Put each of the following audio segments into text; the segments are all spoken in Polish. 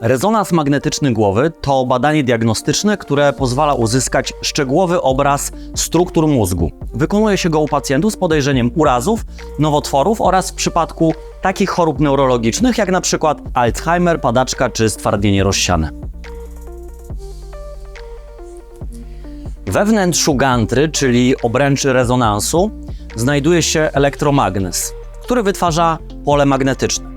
Rezonans magnetyczny głowy to badanie diagnostyczne, które pozwala uzyskać szczegółowy obraz struktur mózgu. Wykonuje się go u pacjentów z podejrzeniem urazów, nowotworów oraz w przypadku takich chorób neurologicznych jak przykład Alzheimer, padaczka czy stwardnienie rozsiane. We wnętrzu gantry, czyli obręczy rezonansu, znajduje się elektromagnes, który wytwarza pole magnetyczne.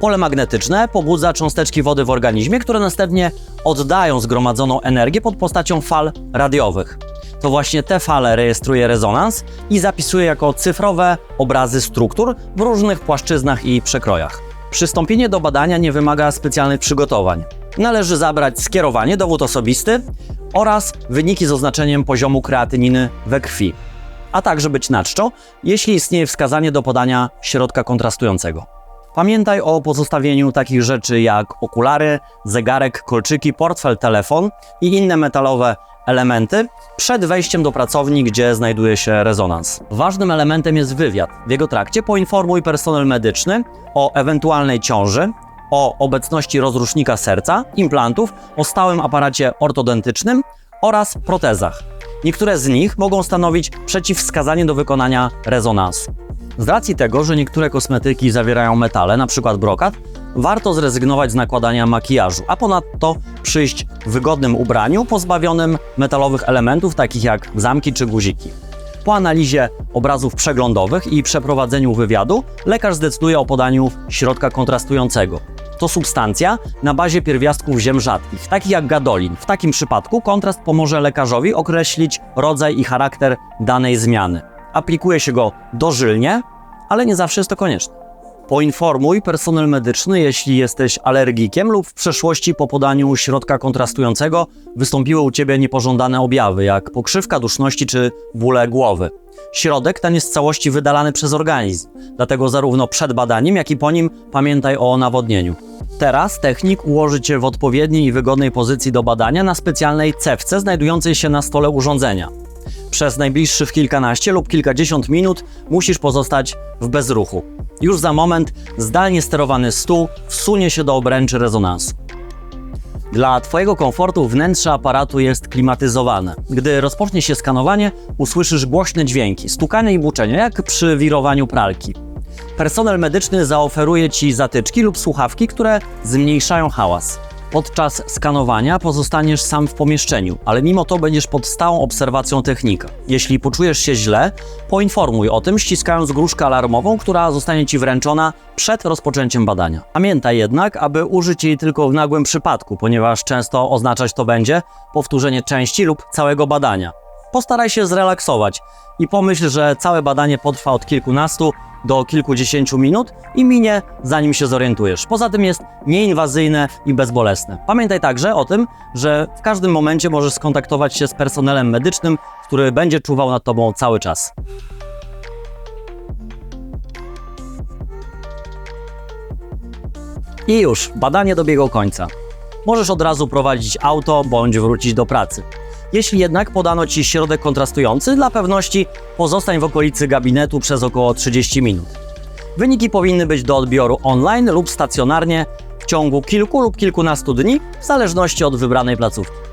Pole magnetyczne pobudza cząsteczki wody w organizmie, które następnie oddają zgromadzoną energię pod postacią fal radiowych. To właśnie te fale rejestruje rezonans i zapisuje jako cyfrowe obrazy struktur w różnych płaszczyznach i przekrojach. Przystąpienie do badania nie wymaga specjalnych przygotowań. Należy zabrać skierowanie, dowód osobisty oraz wyniki z oznaczeniem poziomu kreatyniny we krwi, a także być na czczo, jeśli istnieje wskazanie do podania środka kontrastującego. Pamiętaj o pozostawieniu takich rzeczy jak okulary, zegarek, kolczyki, portfel, telefon i inne metalowe elementy przed wejściem do pracowni, gdzie znajduje się rezonans. Ważnym elementem jest wywiad. W jego trakcie poinformuj personel medyczny o ewentualnej ciąży, o obecności rozrusznika serca, implantów, o stałym aparacie ortodontycznym oraz protezach. Niektóre z nich mogą stanowić przeciwwskazanie do wykonania rezonansu. Z racji tego, że niektóre kosmetyki zawierają metale, np. brokat, warto zrezygnować z nakładania makijażu, a ponadto przyjść w wygodnym ubraniu pozbawionym metalowych elementów takich jak zamki czy guziki. Po analizie obrazów przeglądowych i przeprowadzeniu wywiadu, lekarz zdecyduje o podaniu środka kontrastującego. To substancja na bazie pierwiastków ziem rzadkich, takich jak gadolin. W takim przypadku kontrast pomoże lekarzowi określić rodzaj i charakter danej zmiany. Aplikuje się go dożylnie, ale nie zawsze jest to konieczne. Poinformuj personel medyczny, jeśli jesteś alergikiem lub w przeszłości po podaniu środka kontrastującego wystąpiły u Ciebie niepożądane objawy, jak pokrzywka duszności czy bóle głowy. Środek ten jest w całości wydalany przez organizm, dlatego zarówno przed badaniem, jak i po nim pamiętaj o nawodnieniu. Teraz technik ułoży Cię w odpowiedniej i wygodnej pozycji do badania na specjalnej cewce znajdującej się na stole urządzenia. Przez najbliższych kilkanaście lub kilkadziesiąt minut musisz pozostać w bezruchu. Już za moment zdalnie sterowany stół wsunie się do obręczy rezonansu. Dla Twojego komfortu wnętrze aparatu jest klimatyzowane. Gdy rozpocznie się skanowanie, usłyszysz głośne dźwięki, stukanie i buczenie, jak przy wirowaniu pralki. Personel medyczny zaoferuje Ci zatyczki lub słuchawki, które zmniejszają hałas. Podczas skanowania pozostaniesz sam w pomieszczeniu, ale mimo to będziesz pod stałą obserwacją technika. Jeśli poczujesz się źle, poinformuj o tym, ściskając gruszkę alarmową, która zostanie Ci wręczona przed rozpoczęciem badania. Pamiętaj jednak, aby użyć jej tylko w nagłym przypadku, ponieważ często oznaczać to będzie powtórzenie części lub całego badania. Postaraj się zrelaksować i pomyśl, że całe badanie potrwa od kilkunastu do kilkudziesięciu minut i minie, zanim się zorientujesz. Poza tym jest nieinwazyjne i bezbolesne. Pamiętaj także o tym, że w każdym momencie możesz skontaktować się z personelem medycznym, który będzie czuwał nad Tobą cały czas. I już, badanie dobiegło końca. Możesz od razu prowadzić auto bądź wrócić do pracy. Jeśli jednak podano Ci środek kontrastujący, dla pewności pozostań w okolicy gabinetu przez około 30 minut. Wyniki powinny być do odbioru online lub stacjonarnie w ciągu kilku lub kilkunastu dni, w zależności od wybranej placówki.